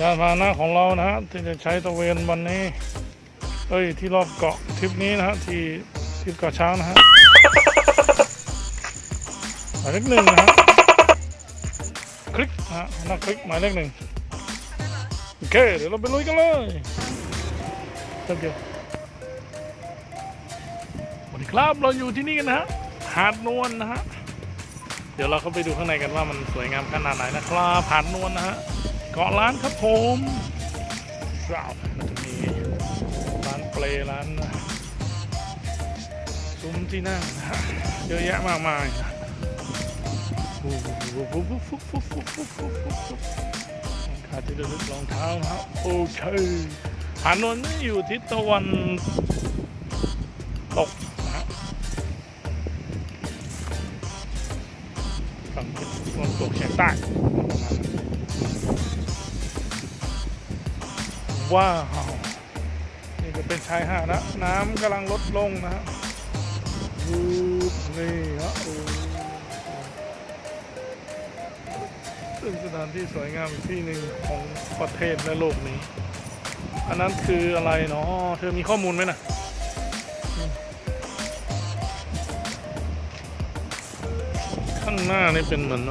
ยานพาหนะของเรานะฮะที่จะใช้ตะเวนวันนี้ เอ้ยที่รอบเกาะทริปนี้นะฮะที่ทริปเกาะช้างนะฮะหมายเลขหนึ่งนะฮะคลิกนะฮะหน้าคลิกหมายเลขหนึ่งโอเคเดี๋ยวเราไปลุยกันเลยเต็มเดียวสวัสดีครับเราอยู่ที่นี่กันนะฮะหาดนวลนะฮะเดี๋ยวเราเข้าไปดูข้างในกันว่ามันสวยงามขนาดไหนนะครับหาดนวลนะฮะ เกาะล้านครับผมว้าวมันจะมีร้านเปลร้านซุ้มที่นั่งเยอะแยะมากมายขาที่จะลึกรองเท้าครับโอเคหานนท์นี่อยู่ทิศตะวันตกนะฝั่งตะวันตกเฉียงใต้ ว้าว นี่ก็เป็นชายหาดนะน้ำกำลังลดลงนะฮะนี่ฮะซึ่งสถานที่สวยงามอีกที่หนึ่งของประเทศและโลกนี้ อันนั้นคืออะไรเนาะเธอมีข้อมูลไหมนะข้างหน้านี่เป็นเหมือน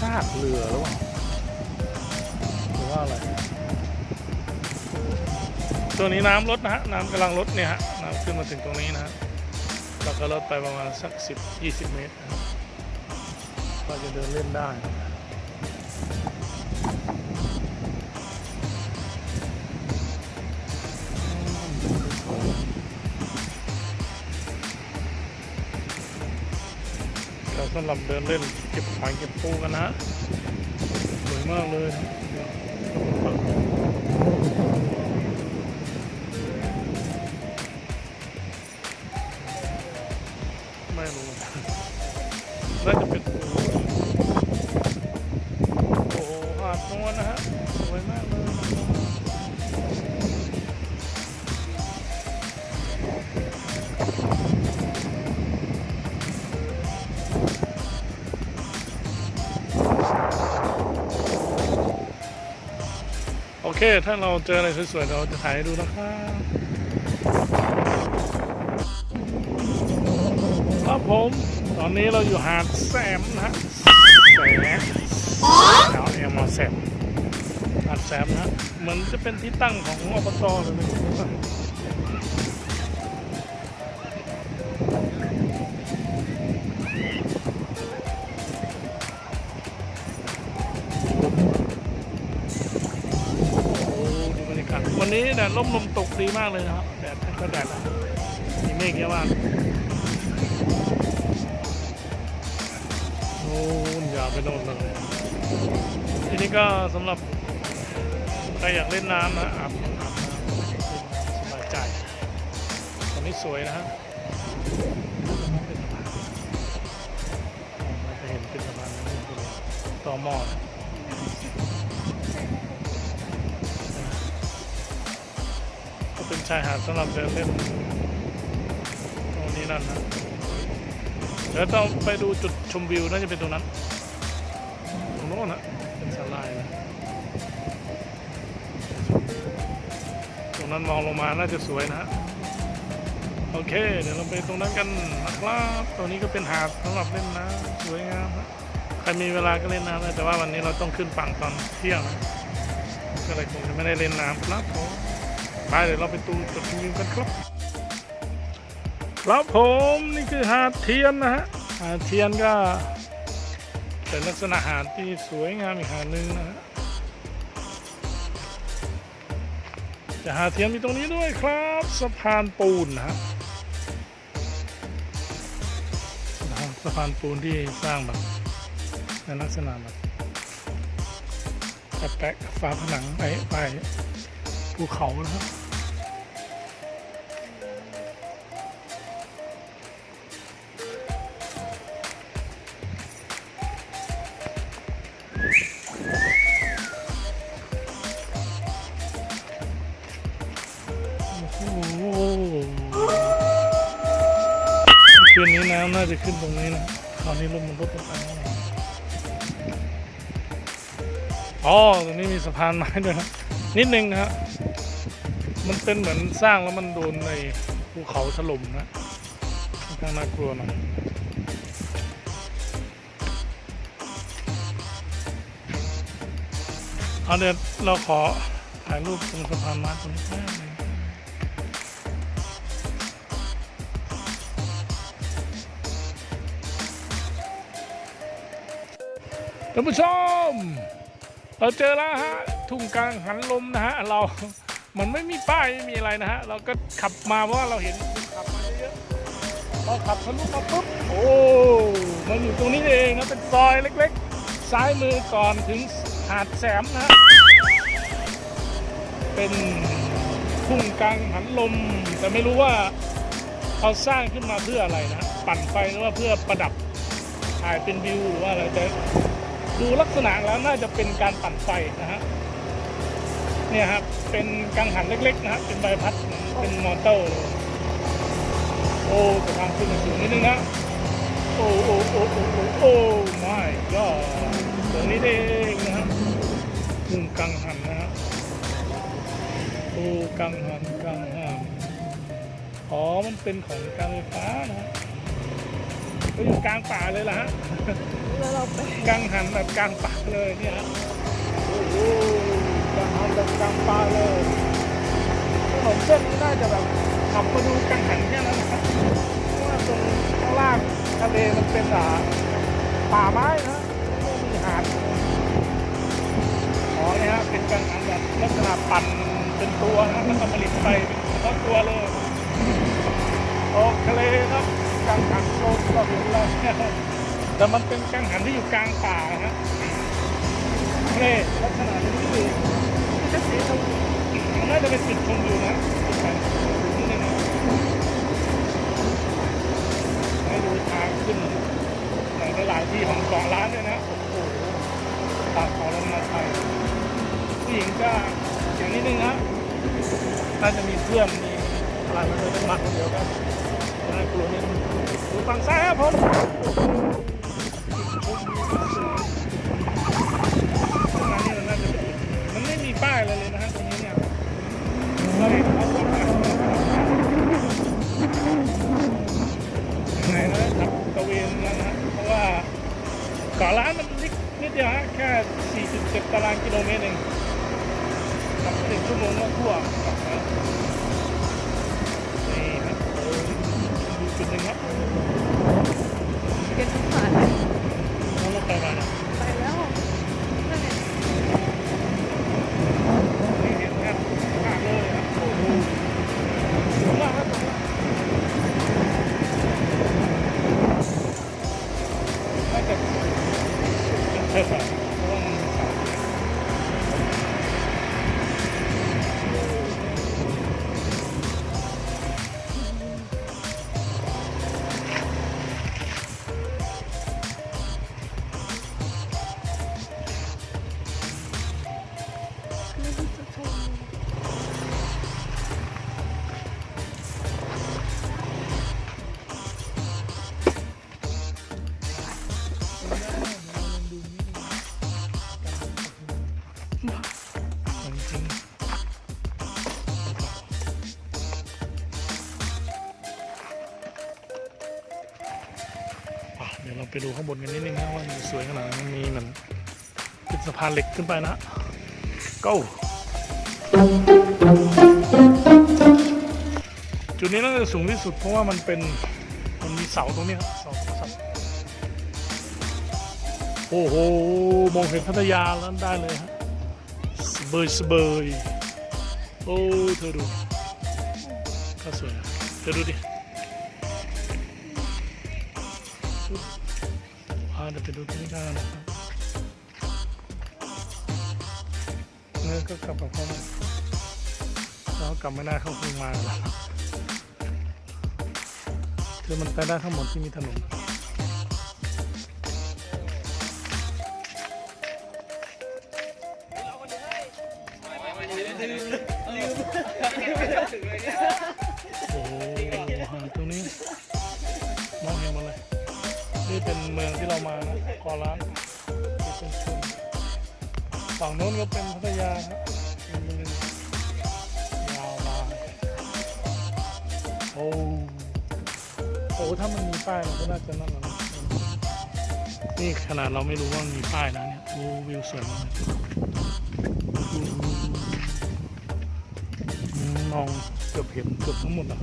ซากเรือหรือเปล่า ว่าอะไรตัวนี้น้ำลดนะฮะน้ำกำลังลดเนี่ยฮะน้ำขึ้นมาถึงตรงนี้นะฮะแล้วก็ลดไปประมาณสักสิบยี่สิบเมตรนะฮะก็จะเดินเล่นได้นะก็สำหรับเดินเล่นเก็บหอยเก็บปูกันนะสวยมากเลย ไม่รู้ ถ้าเราเจออะไรสวยๆ เราจะถ่ายให้ดูนะครับครับผม ตอนนี้เราอยู่หาดแซมนะฮะแสมแถวเอ็มแซมหาดแซมนะฮะเหมือนจะเป็นที่ตั้งของอบตเลยนะ วันนี้แดดร่มลมตกดีมากเลยนะครับแดดก็แดดนะมีเมฆเยอะมากโน่นยาวไปโน่นเลยทีนี้ก็สำหรับใครอยากเล่นน้ำนะอาบน้ำอาบน้ำสบายใจตอนนี้สวยนะฮะเป็นสะพานเราจะเห็นเป็นสะพานนี้เป็นต่อหม้อ ชายหาดสำหรับเดินเล่นตรงนี้นั่นนะเดี๋ยวต้องไปดูจุดชมวิวน่าจะเป็นตรงนั้นตรงโน้นนะเป็นสไลด์นะตรงนั้นมองลงมาน่าจะสวยนะฮะโอเค เดี๋ยวเราไปตรงนั้นกันนะครับตรงนี้ก็เป็นหาดสำหรับเล่นน้ำสวยงามนะใครมีเวลาก็เล่นน้ำนะแต่ว่าวันนี้เราต้องขึ้นฝั่งตอนเที่ยงนะก็เลยคงจะไม่ได้เล่นน้ำครับผม ไปเดี๋ยวเราไปดูจุดชมวิวกันครับครับผมนี่คือหาดเทียนนะฮะหาดเทียนก็เป็นลักษณะหาดที่สวยงามอีกหาดหนึ่งนะฮะจะหาดเทียนมีตรงนี้ด้วยครับสะพานปูนนะฮะสะพานปูนที่สร้างแบบในลักษณะแบบแปะๆฝาผนังไปไปภูเขานะครับ จะขึ้นตรงนี้นะคราวนี้ลมมันลดลงไปแล้วอ๋อตรงนี้มีสะพานไม้ด้วยนะนิดนึงนะฮะมันเป็นเหมือนสร้างแล้วมันโดนในภูเขาถล่มนะค่อนข้างน่ากลัวหน่อยเอาเดี๋ยวเราขอถ่ายรูปตรงสะพานไม้ตรงนี้ ท่านผู้ชมเราเจอแล้วฮะทุ่งกลางหันลมนะฮะเรา มันไม่มีป้ายไม่มีอะไรนะฮะเราก็ขับมาเพราะว่าเราเห็นคนขับมาเยอะพอขับทะลุมาปุ๊บโอ้มันอยู่ตรงนี้เองนะเป็นซอยเล็กๆ ซ้ายมือก่อนถึงหาดแสมนะฮะเป็นทุ่งกลางหันลม แต่ไม่รู้ว่าเขาสร้างขึ้นมาเพื่ออะไรนะ ปั่นไฟหรือว่าเพื่อประดับถ่ายเป็นวิวหรือว่าอะไรแต่ ดูลักษณะแล้วน่าจะเป็นการปั่นไฟนะฮะเนี่ยครับเป็นกังหันเล็กๆนะฮะเป็นใบพัดเป็นมอเตอร์โอ้แต่ทางขึ้นสูงนิดนึงนะโอ้โอ้โอ้โอ้โอ้โอ้ไม่ก็ตรงนี้เองนะฮะมุมกังหันนะฮะโอ้กังหันกังหันอ๋อมันเป็นของการไฟฟ้านะฮะก็อยู่กลางป่าเลยล่ะฮะ แล้วเราไปกลางหันแบบกลางป่าเลยเนี่ยฮะโอ้โหกลางหันแบบกลางป่าเลยถนนเส้นนี้น่าจะแบบขับมาดูกลางหันแค่นั้นนะครับเพราะว่าตรงข้างล่างทะเลมันเป็นอ่าป่าไม้นะไม่มีหาดอ๋อเนี่ยฮะเป็นกลางหันแบบลักษณะปั่นเป็นตัวนะแล้วก็ผลิตไฟเป็นเฉพาะตัวเลยออกทะเลครับกลางหันโลกก็เห็นแล้วเนี่ย แต่มันเป็นกังหันที่อยู่กลางป่านะฮะทะเลลักษณะนี้คือจะสีชมมันน่าจะเป็นจุดชมวิวนะนนิดนึงนะให้ดูทางขึ้นในหลายๆที่ของเกาะล้านด้วยนะโอ้โหตากเขาลงมาไทยผู้หญิงก็อย่างนิดนึงนะน่าจะมีเพื่อนมีอะไรมาด้วยมาคนเดียวก็น่ ดูข้างบนกันนิดนึงนะว่ามันสวยขนาดนมันมีเหมันเป็นสะพานเหล็กขึ้นไปนะ go จุดนี้น่าจะสูงที่สุดเพราะว่ามันเป็นมันมีเสาตรงนี้ครับเสาเสาโอ้โหมองเห็นพัทยาแล้วได้เลยฮะสเบยสเบยโอ้เธอดูก็สวยนะเธอดูดิ อ่าเดี๋ยวไปดูตรงนี้กันนะครับเนื้อก็กลับกับเขามาเรากลับไม่ได้เขาคงมาแล้วคือมันไปได้ทั้งหมดที่มีถนนโอ้โหหาดตรงนี้ นี่เป็นเมืองที่เรามานะกอล้านเป็นชุมฝั่งโน้นก็เป็นพัทยาครับเป็นบริเวณยาวมาโอ้โอ้ถ้ามันมีป้ายมันก็น่าจะนั่นแหละนะนี่ขนาดเราไม่รู้ว่ามีป้ายนะเนี่ยโอ้วิวสวยมากเลยมมองเกือบเห็นเกือบทั้งหมดอะ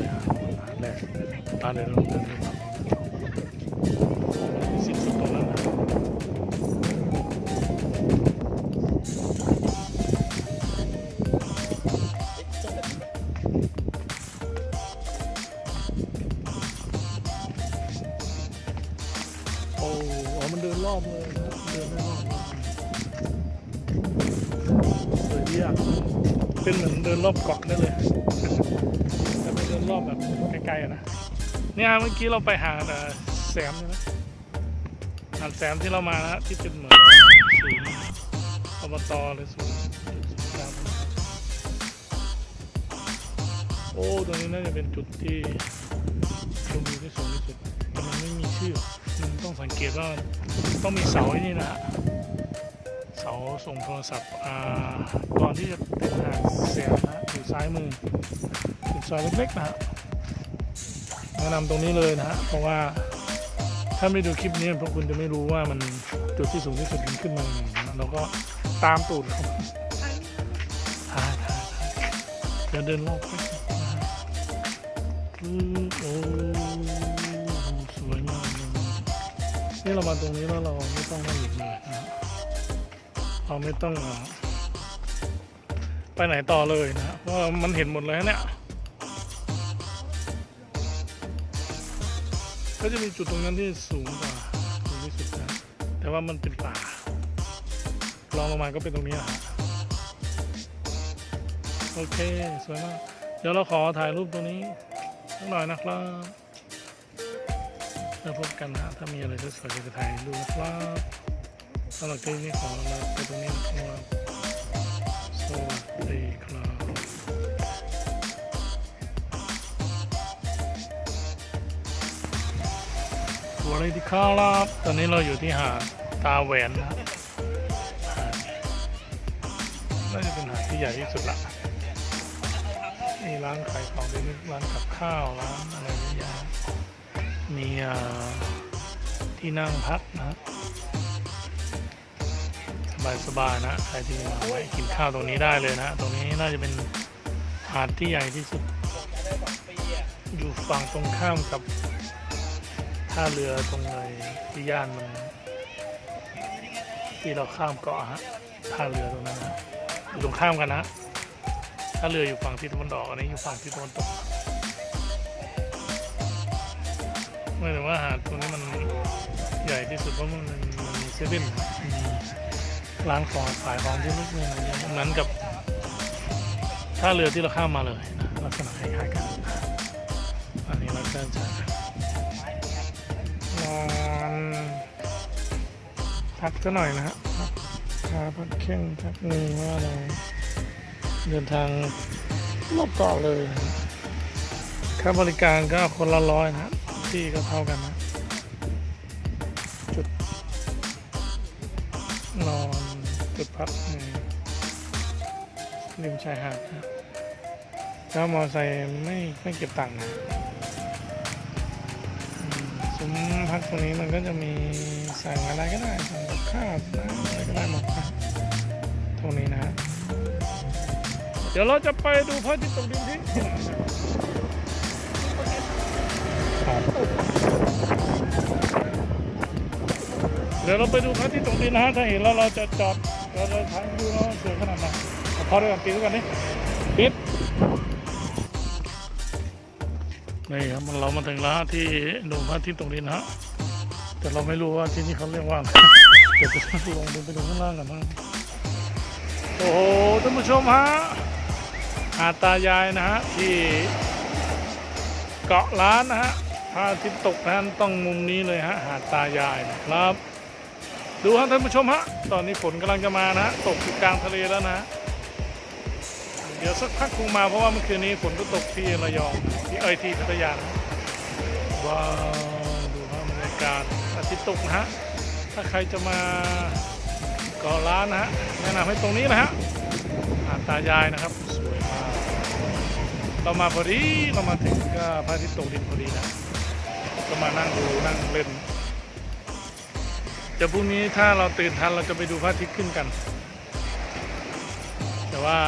นนะโอ้อ๋อมันเดินรอบเลยนะเดินได้รอบเลยสวยดีอะเป็นเหมือนเดินรอบเกาะได้เลย นะเนี่ยเมื่อกี้เราไปหาแสมใช่ไหมหาแสมที่เรามานะที่เป็นเหมือนศูนย์อบตเลยศูนย์ศูนย์กลางโอ้ตรงนี้น่าจะเป็นจุดที่ชมวิวที่สูงที่สุดแต่มันไม่มีชื่อมันต้องสังเกตว่าต้องมีเสาไอ้นี่นะฮะเสาส่งโทรศัพท์อ่าก่อนที่จะเป็นหาดแสมนะอยู่ซ้ายมือเป็นซอยเล็กๆนะฮะ แนะนำตรงนี้เลยนะฮะเพราะว่าถ้าไม่ดูคลิปนี้พวกคุณจะไม่รู้ว่ามันจุดที่สูงที่สุดมันขึ้นมาอย่างไรนะเราก็ตามตูดเขาถ่ายถ่ายถ่ายเดี๋ยวเดินรอบไปนะฮะอือโอ้สวยมากเลยนี่เรามาตรงนี้แล้วเราไม่ต้องมาอีกเลยนะฮะเราไม่ต้องไปไหนต่อเลยนะฮะเพราะมันเห็นหมดเลยเนี่ย ก็จะมีจุดตรงนั้นที่สูงกว่าสูงที่สุดนะแต่ว่ามันเป็นป่าลองลงมาก็เป็นตรงนี้แหละฮะโอเค สวยมาก เดี๋ยวเราขอถ่ายรูปตรงนี้สักหน่อยนะครับแล้วพบกันนะถ้ามีอะไรสวยๆจะถ่ายรูปนะครับสำหรับคลิปนี้ขอลาไปตรงนี้นะครับสวัสดีครับ สวัสดีครับตอนนี้เราอยู่ที่หาดตาแหวนนะครับน่าจะเป็นหาดที่ใหญ่ที่สุดละมีร้านขายของเล็กร้านกับข้าวร้านอะไรเยอะแยะมีอ่อที่นั่งพักนะสบายๆนะใครที่มาแวะกินข้าวตรงนี้ได้เลยนะตรงนี้น่าจะเป็นหาดที่ใหญ่ที่สุด อยู่ฝั่งตรงข้ามกับ ท่าเรือตรงไหนที่ย่านมันที่เราข้ามเกาะฮะท่าเรือตรงนั้นนะอยู่ตรงข้ามกันนะท่าเรืออยู่ฝั่งทิศตะวันออกอันนี้อยู่ฝั่งทิศตะวันตกไม่ถึงว่าหาดตรงนี้มันใหญ่ที่สุดเพราะมันมันมีเซเว่นมีร้านของขายของที่ลูกเมืองอะไรเงี้ยเหมือนกับท่าเรือที่เราข้ามมาเลยนะลักษณะคล้ายๆกัน อันนี้เราก็จะ พักซะหน่อยนะฮะพักขาพักแข้งพักมือว่าอะไรเดินทางรอบเกาะเลยค่าบริการก็คนละร้อยนะที่ก็เท่ากันนะจุดนอน จุดพักในริมชายหาดนะถ้ามอไซค์ไม่ไม่เก็บตังค์นะ ซุ้มพักตรงนี้มันก็จะมีสั่งอะไรก็ได้สั่งกับข้าวนะอะไรก็ได้หมดนะตรงนี้นะ เดี๋ยวเราจะไปดูพระอาทิตย์ตกดินที่เดี๋ยวเราไปดูพระอาทิตย์ตกดินนะฮะถ้าเห็นแล้วเราจะจอดเราจะถ่ายดูแล้วาสวยขนาดไหนพอด้วยกันปิดด้วยกันนี่ นี่ครับมันเรามาถึงแล้วที่ดูพระอาทิตย์ตรงนี้นะฮะแต่เราไม่รู้ว่าที่นี่เขาเรียกว่าเดี๋ยวจะลงไปดูข้างล่างกันนะโอ้โหท่านผู้ชมฮะหาตายายนะฮะที่เกาะล้านนะฮะพระอาทิตย์ตกนั้นต้องมุมนี้เลยฮะหาดตายายนะครับ ดูฮะท่านผู้ชมฮะตอนนี้ฝนกำลังจะมานะฮะตกอยู่กลางทะเลแล้วนะฮะ เดี๋ยวสักพักคงมาเพราะว่าเมื่อคืนนี้ฝนก็ตกที่ระยองที่เอยที่พัทยาว้าวดูภาพบรรยากาศอาทิตย์ตกนะฮะถ้าใครจะมาเกาะล้านนะฮะแนะนำให้ตรงนี้นะฮะหาดตายายนะครับสวยมากเรามาพอดีเรามาถึงก็พระอาทิตย์ตกดินพอดีนะก็มานั่งดูนั่งเล่นเดี๋ยวพรุ่งนี้ถ้าเราตื่นทันเราจะไปดูพระอาทิตย์ขึ้นกัน แต่ว่า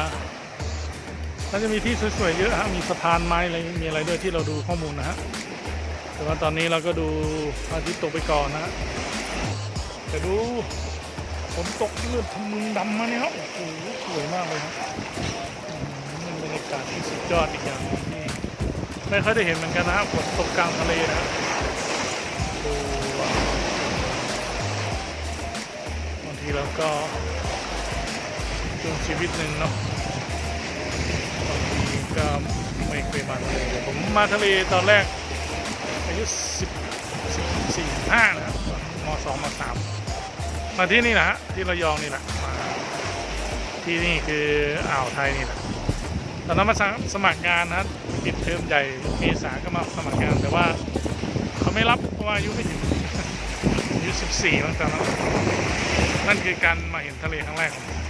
น่าจะมีที่สวยๆเยอะฮะมีสะพานไม้อะไรมีอะไรด้วยที่เราดูข้อมูลนะฮะแต่ว่าตอนนี้เราก็ดูพระอาทิตย์ตกไปก่อนนะฮะแต่ดูฝนตกเลือดทำมึงดำมาเนี่ยครับโอ้โหสวยมากเลยครับอืมเป็นบรรยากาศที่สุดยอดอีกอย่างหนึ่งที่ไม่ค่อยได้เห็นเหมือนกันนะฮะฝนตกกลางทะเลนะฮะโอ้บางทีเราก็ช่วงชีวิตหนึ่งเนาะ ก็ไม่เคยมาทะเลผมมาทะเลตอนแรกอายุสิบสิบสี่ห้านะครับมสองมสามมาที่นี่นะฮะที่ระยองนี่แหละมาที่นี่คืออ่าวไทยนี่แหละตอนนั้นมาสมัครงานนะปิดเทอมใหญ่เมษาก็มาสมัครงานแต่ว่าเขาไม่รับเพราะว่าอายุไม่ถึงอายุสิบสี่ตั้งแต่นั้นนั่นคือการมาเห็นทะเลครั้งแรกของผม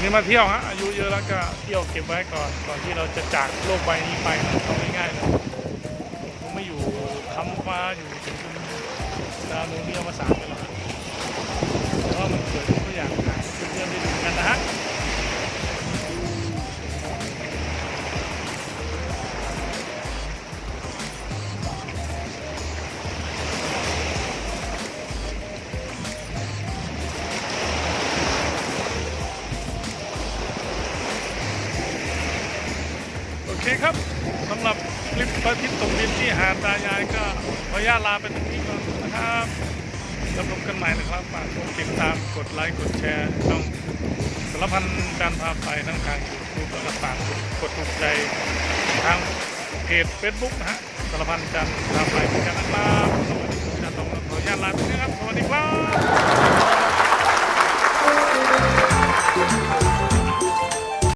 อันนี้มาเที่ยวฮะอายุเยอะแล้วก็เที่ยวเก็บไว้ก่อน ก่อนที่เราจะจากโลกใบนี้ไปเอาง่ายๆเลยผมไม่อยู่คำฟ้าอยู่ถึงดาวดวงนี้เอามาสามไปหรอก พระอาทิตย์ตกดินที่หาดตายายก็ขออนุญาตลาไปตรงนี้ก่อนนะครับแล้วพบกันใหม่นะครับฝากกดติดตามกดไลค์กดแชร์ช่องสารพันการพาไปทั้งทางยูทูบแล้วก็ฝากกดถูกใจทางเพจเฟซบุ๊กนะฮะสารพันการพาไปเหกันนะครับสวัสดีครับขออนุญาตลาไปนะครับสวัสดีครับ